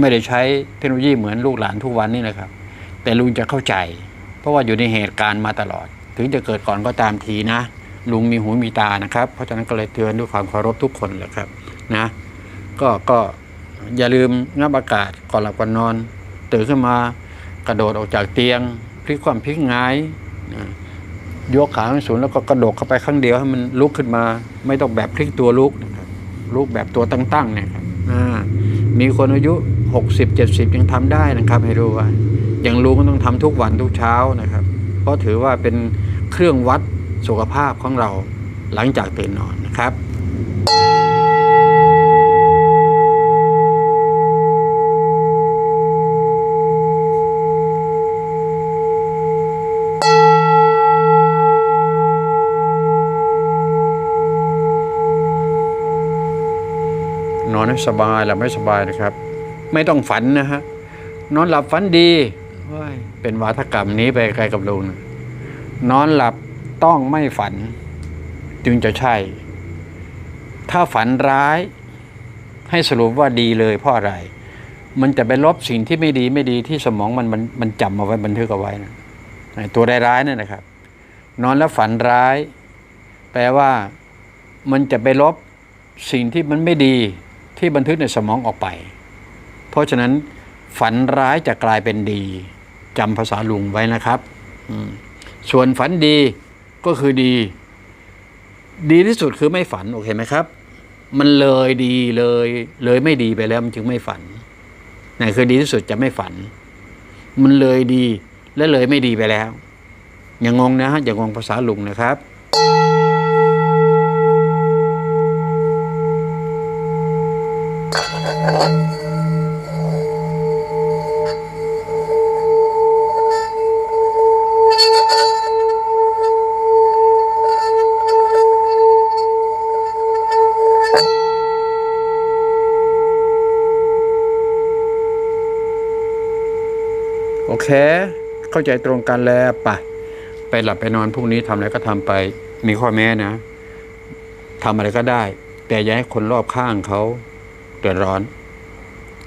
ไม่ได้ใช้เทคโนโลยีเหมือนลูกหลานทุกวันนี่นะครับ แต่ลุงจะเข้าใจ เพราะว่าอยู่ในเหตุการณ์มาตลอด ถึงจะเกิดก่อนก็ตามทีนะ ลุงมีหูมีตานะครับ เพราะฉะนั้นก็เลยเตือนด้วยความเคารพทุกคนแหละครับนะก็ก็อย่าลืมงับอากาศก่อนหลับก่อนนอน ตื่นขึ้นมากระโดดออกจากเตียงพลิกความพลิกงายนะยกขาขึ้สูงแล้วก็กระโดดเข้าไปข้างเดียวให้มันลุกขึ้นมา ไม่ต้องแบบพลิกตัวลุกนะครับลุกแบบตัวตั้งๆเนี่ยครับอ่ามีคนอายุ 60 70ยังทำได้นะครับให้รู้ว่าอย่างลุงก็ต้องทำทุกวันทุกเช้านะครับ เพราะถือว่าเป็นเครื่องวัดสุขภาพของเราหลังจากตื่นนอนนะครับนอนให้สบายหลับไม่สบายนะครับ ไม่ต้องฝันนะฮะนอนหลับฝันดีเป็นวาทกรรมนี้ไปไกลกับลุงนอนหลับต้องไม่ฝัน จึงจะใช่ ถ้าฝันร้าย ให้สรุปว่าดีเลยเพราะอะไร มันจะไปลบสิ่งที่ไม่ดีไม่ดีที่สมองมันมันมันจำเอาไว้บันทึกเอาไว้นะไอ้ตัวร้ายๆนั่นนะครับ นอนแล้วฝันร้าย แปลว่ามันจะไปลบสิ่งที่มันไม่ดีที่บันทึกในสมองออกไป ราะฉะนั้นฝันร้ายจะกลายเป็นดีจำภาษาลุงไว้นะครับ ส่วนฝันดีก็คือดี ดีที่สุดคือไม่ฝัน โอเคไหมครับ มันเลยดีเลยเลยไม่ดีไปแล้วมันจึงไม่ฝันนั่นคือดีที่สุดจะไม่ฝัน มันเลยดีและเลยไม่ดีไปแล้ว อย่างงงนะฮะอย่างงงภาษาลุงนะครับอ เค เข้าใจตรงกันแล้วไปไปหลับไปนอนพรุ่งนี้ทำอะไรก็ทำไป มีข้อแม้นะทำอะไรก็ได้ แต่อย่าให้คนรอบข้างเขาเดือดร้อน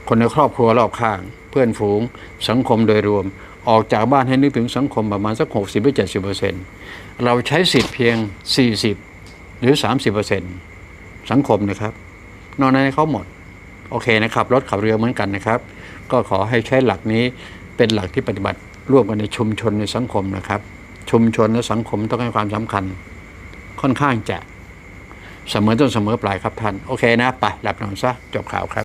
คนในครอบครัวรอบข้าง เพื่อนฝูง สังคมโดยรวม ออกจากบ้านให้นึกถึงสังคมประมาณสักหกสิบหรือเจ็ดสิบเปอร์เซ็นเราใช้สิทธิ์เพียงสี่สิบหรือสามสิบเปอร์เซ็นตสังคมนะครับ นอกนั้นเขาหมด โอเคนะครับ รถขับเรือเหมือนกันนะครับ ก็ขอให้ใช้หลักนี้ เป็นหลักที่ปฏิบัติร่วมกันในชุมชนในสังคมนะครับ ชุมชนและสังคมต้องให้ความสำคัญ ค่อนข้างจะเสมอต้นเสมอปลายครับท่าน โอเคนะ ไปหลับนอนซะ จบข่าวครับ